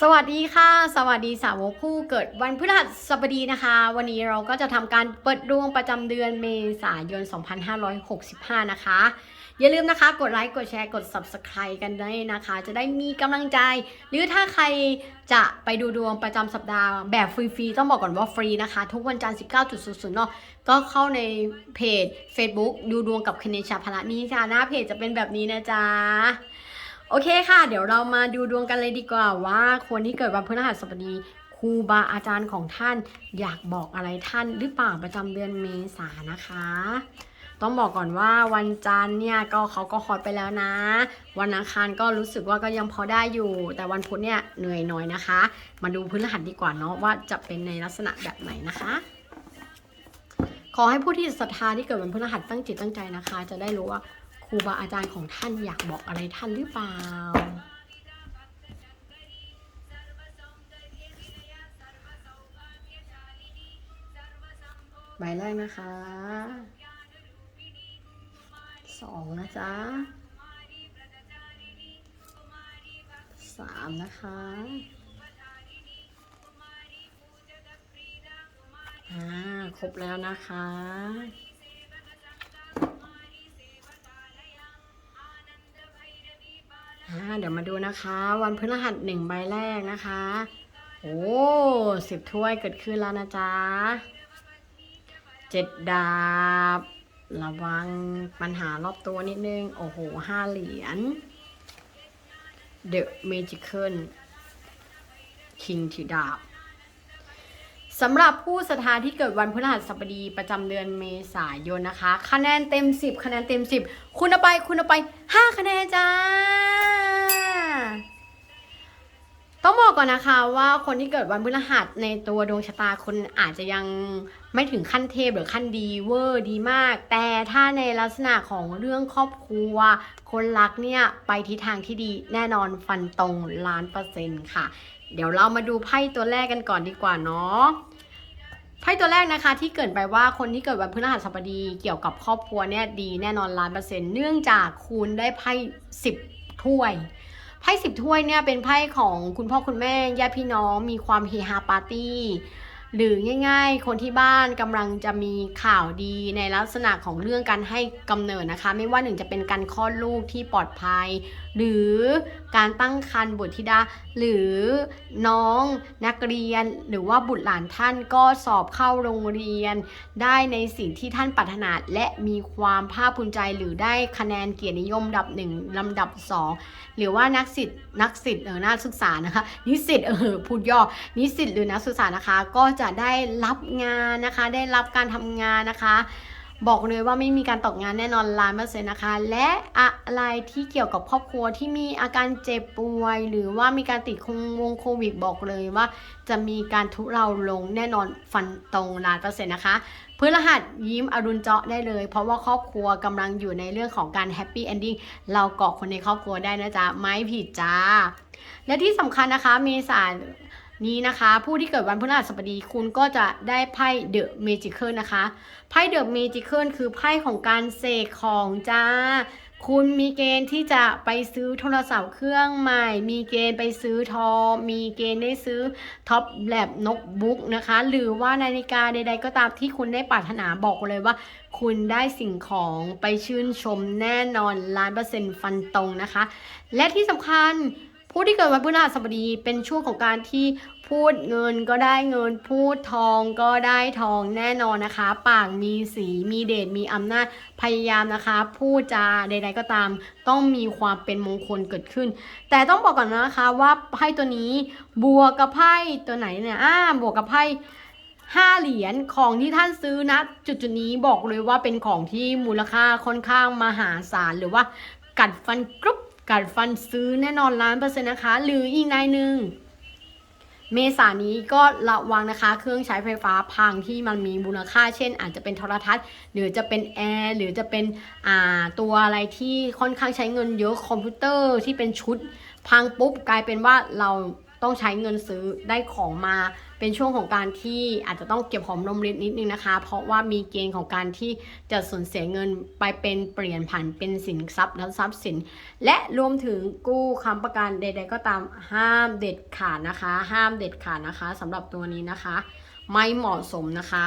สวัสดีค่ะ สวัสดีสาวกผู้เกิดวันพฤหัสบดีนะคะ วันนี้เราก็จะทำการเปิดดวงประจำเดือนเมษายน 2565 นะคะ อย่าลืมนะคะ กดไลค์กดแชร์กด Subscribe กันด้วยนะคะ จะได้มีกำลังใจ หรือถ้าใครจะไปดูดวงประจำสัปดาห์แบบฟรีๆ ต้องบอกก่อนว่าฟรีนะคะ ทุกวันจันทร์ 19.00เนาะก็เข้าในเพจ Facebook ดูดวงกับคเนชาพละนี้ค่ะ หน้าเพจจะเป็นแบบนี้นะจ๊ะ โอเคค่ะ เดี๋ยวเรามาดูดวงกันเลยดีกว่าว่าคนที่เกิดวันพฤหัสบดีครูบาอาจารย์ของท่านอยากบอกอะไรท่านหรือเปล่าประจำเดือนเมษานะคะ ต้องบอกก่อนว่าวันจันทร์เนี่ยก็เขาก็ฮอตไปแล้วนะ วันอังคารก็รู้สึกว่าก็ยังพอได้อยู่ แต่วันพุธเนี่ยเหนื่อยหน่อยนะคะ มาดูพฤหัสดีกว่าเนาะว่าจะเป็นในลักษณะแบบไหนนะคะขอให้ผู้ที่ศรัทธาที่เกิดวันพฤหัสตั้งจิตตั้งใจนะคะ จะได้รู้ว่า รูบาอาจารย์ของท่านอยากบอกอะไรท่านหรือเปล่า ใบแรกนะคะ สองนะจ๊ะสามนะคะอ่า ครบแล้วนะคะ เดี๋ยวมาดูนะคะ วันพฤหัสหนึ่งใบแรกนะคะ โอ้สิบถ้วยเกิดขึ้นแล้วนะจ๊ะเจ็ดดาบ ระวังปัญหารอบตัวนิดนึง โอ้โหห้าเหรียญ The Magical King ถือดาบสำหรับผู้ศรัทธาที่เกิดวันพฤหัสบดีประจำเดือนเมษายนนะคะ คะแนนเต็ม 10 คะแนนเต็ม 10 คุณเอาไปคุณเอาไป 5 คะแนนจ้า ต้องบอกก่อนนะคะว่าคนที่เกิดวันพฤหัสในตัวดวงชะตาคุณอาจจะยังไม่ถึงขั้นเทพหรือขั้นดีเวอร์ดีมาก แต่ถ้าในลักษณะของเรื่องครอบครัว คนรักเนี่ยไปทิศทางที่ดีแน่นอนฟันตรงล้านเปอร์เซ็นต์ค่ะ เดี๋ยวเรามาดูไพ่ตัวแรกกันก่อนดีกว่าเนาะไพ่ตัวแรกนะคะที่เกิดไปว่าคนที่เกิดวันพฤหัสบดีเกี่ยวกับครอบครัวเนี่ยดีแน่นอนล้านเปอร์เซ็นต์เนื่องจากคุณได้ไพ่สิบ ถ้วยไพ่สิบถ้วยเนี่ยเป็นไพ่ของคุณพ่อคุณแม่ญาติพี่น้องมีความเฮฮาปาร์ตี้ หรือง่าย ๆ คนที่บ้านกำลังจะมีข่าวดีในลักษณะของเรื่องการให้กำเนิดนะคะ ไม่ว่าหนึ่งจะเป็นการคลอดลูกที่ปลอดภัย หรือการตั้งครรภ์บุตรธิดา หรือน้องนักเรียน หรือว่าบุตรหลานท่านก็สอบเข้าโรงเรียน ได้ในสิ่งที่ท่านปรารถนาและมีความภาคภูมิใจหรือได้คะแนนเกียรตินิยมดับหนึ่งลำดับสองหรือว่านักศิษย์นักศิษย์เออนักศึกษานะคะ นิสิตเออพูดย่อนิสิตหรือนักศึกษานะคะก็จะได้รับงานนะคะ ได้รับการทำงานนะคะ บอกเลยว่าไม่มีการตกงานแน่นอนล้านเปอร์เซ็นต์นะคะ และอะไรที่เกี่ยวกับครอบครัวที่มีอาการเจ็บป่วย หรือว่ามีการติดโควงโควิดบอกเลยว่า จะมีการทุเราลงแน่นอนฟันตรงล้านเปอร์เซ็นต์นะคะพฤหัสยิ้มอรุณเจาะได้เลย เพราะว่าครอบครัวกำลังอยู่ในเรื่องของการแฮปปี้เอนดิ้งเราเกาะคนในครอบครัวได้นะจ๊ะ ไม่ผิดจ้า และที่สำคัญนะคะเมษาย นี้นะคะ ผู้ที่เกิดวันพฤหัสบดีคุณก็จะได้ไพ่เดอะเมจิ c ลนะคะไพ่เดอะเมจิ c ลคือไพ่ของการเสกของจ้า คุณมีเกณฑ์ที่จะไปซื้อโทรศัพท์เครื่องใหม่ มีเกณฑ์ไปซื้อทอ มีเกณฑ์ได้ซื้อท็อปแลบนกบุ๊กนะคะ หรือว่านาฬิกาใด ๆ ก็ตามที่คุณได้ปรารถนาบอกเลยว่า คุณได้สิ่งของไปชื่นชมแน่นอนล้านเปอร์เซ็นต์ฟันตรงนะคะ และที่สำคัญ ผู้ที่เกิดวันพฤหัสบดีเป็นช่วงของการที่พูดเงินก็ได้เงินพูดทองก็ได้ทองแน่นอนนะคะ ปากมีสีมีเดชมีอำนาจพยายามนะคะ พูดจาใด ๆก็ตาม ต้องมีความเป็นมงคลเกิดขึ้น แต่ต้องบอกก่อนนะคะว่าไพ่ตัวนี้บัวกับไพ่ตัวไหนเนี่ยอ่าบวกกับไพ่ห้าเหรียญของที่ท่านซื้อนะ จุดจุดๆนี้บอกเลยว่าเป็นของที่มูลค่าค่อนข้างมหาศาลหรือว่ากัดฟันกรุบ กัดฟันซื้อแน่นอนล้านเปอร์เซ็นต์นะคะ หรืออีกนายหนึ่งเมษานี้ก็ระวังนะคะ เครื่องใช้ไฟฟ้าพังที่มันมีมูลค่า เช่น อาจจะเป็นโทรทัศน์ หรือจะเป็นแอร์หรือจะเป็นอ่าตัวอะไรที่ค่อนข้างใช้เงินเยอะคอมพิวเตอร์ที่เป็นชุด พังปุ๊บกลายเป็นว่าเราต้องใช้เงินซื้อได้ของมา เป็นช่วงของการที่อาจจะต้องเก็บหอมรอมริบนิดนึงนะคะ เพราะว่ามีเกณฑ์ของการที่จะสูญเสียเงินไปเป็นเปลี่ยนผันเป็นสินทรัพย์และทรัพย์สิน และรวมถึงกู้ค้ำประกันใด ๆ ก็ตามห้ามเด็ดขาดนะคะ ห้ามเด็ดขาดนะคะสำหรับตัวนี้นะคะ ไม่เหมาะสมนะคะ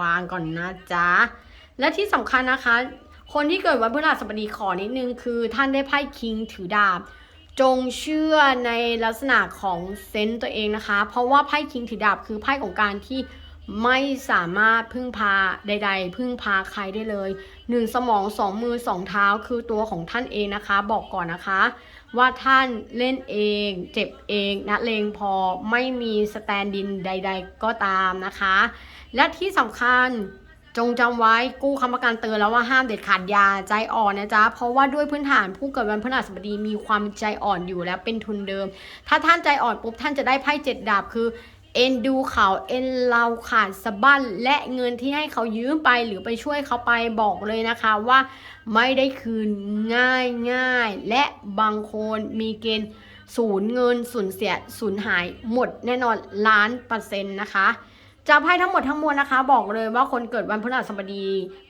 วางก่อนนะจ๊ะและที่สำคัญนะคะ คนที่เกิดวันพฤหัสบดีขอนิดนึงคือ ท่านได้ไพ่คิงถือดาบ จงเชื่อในลักษณะของเซนต์ตัวเองนะคะ เพราะว่าไพ่คิงถือดาบคือไพ่ของการที่ไม่สามารถพึ่งพาใด ๆ พึ่งพาใครได้เลยหนึ่งสมองสองมือสองเท้าคือตัวของท่านเองนะคะ บอกก่อนนะคะ ว่าท่านเล่นเอง เจ็บเองนะเลงพอไม่มีสแตนดินใด ๆ ก็ตามนะคะ และที่สำคัญ จงจำไว้กู้คำประกันเตือนแล้วว่าห้ามเด็ดขาดยาใจอ่อนนะจ๊ะ เพราะว่าด้วยพื้นฐานผู้เกิดวันพฤหัสบดีมีความใจอ่อนอยู่แล้วเป็นทุนเดิม ถ้าท่านใจอ่อนปุ๊บท่านจะได้ไพ่เจ็ดดาบคือเอ็นดูเขาเอ็นเราขาดสะบั้นและเงินที่ให้เขายืมไปหรือไปช่วยเขาไปบอกเลยนะคะว่าไม่ได้คืนง่ายง่ายและบางคนมีเกณฑ์สูญเงินสูญเสียสูญหายหมดแน่นอนล้านเปอร์เซ็นต์นะคะ จะไพ่ทั้งหมดทั้งมวลนะคะ บอกเลยว่าคนเกิดวันพฤหัสบดี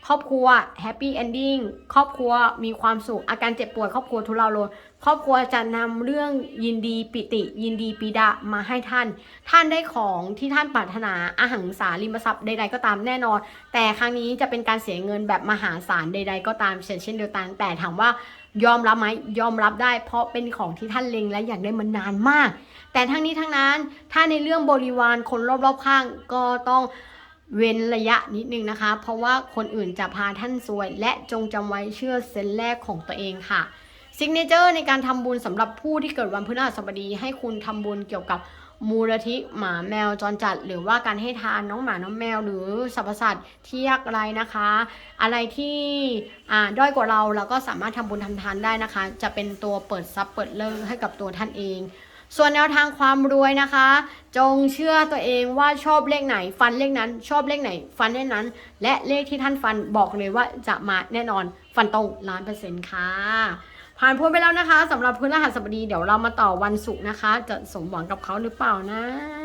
ครอบครัวแฮปปี้เอนดิ้งครอบครัวมีความสุขอาการเจ็บป่วยครอบครัวทุเลาลนครอบครัวจะนำเรื่องยินดีปิติ ยินดีปีดามาให้ท่าน ท่านได้ของที่ท่านปรารถนาอาหังสาริมทรัพย์ใดๆก็ตามแน่นอน แต่ครั้งนี้จะเป็นการเสียเงินแบบมหาศาลใด ๆ ก็ตามเช่นเช่นเดียวกันแต่ถามว่ายอมรับไหมยอมรับได้ เพราะเป็นของที่ท่านเล็งและอยากได้มานานมาก แต่ทั้งนี้ทั้งนั้นถ้าในเรื่องบริวารคนรอบๆข้างก็ต้องเว้นระยะนิดนึงนะคะ เพราะว่าคนอื่นจะพาท่านซวย และจงจำไว้เชื่อเซนแรกของตัวเองค่ะซิกเนเจอร์ในการทำบุญสำหรับผู้ที่เกิดวันพฤหัสบดีให้คุณทำบุญเกี่ยวกับ มูลทิหมาแมวจรจัด หรือว่าการให้ทานน้องหมาน้องแมว หรือสรรพสัตว์ที่ยากไรนะคะ อะไรที่อ่าด้อยกว่าเราเราก็สามารถทำบุญทำทานได้นะคะ จะเป็นตัวเปิดซับเปิดเลิกให้กับตัวท่านเอง ส่วนแนวทางความรวยนะคะ จงเชื่อตัวเองว่าชอบเลขไหน ฟันเลขนั้นชอบเลขไหน ฟันเลขนั้น และเลขที่ท่านฟันบอกเลยว่าจะมาแน่นอนฟันตรงล้านเปอร์เซ็นต์ค่ะ ผ่านพ้นไปแล้วนะคะสำหรับพื้นรหัสบดี เดี๋ยวเรามาต่อวันศุกร์นะคะ จะสมหวังกับเขาหรือเปล่านะ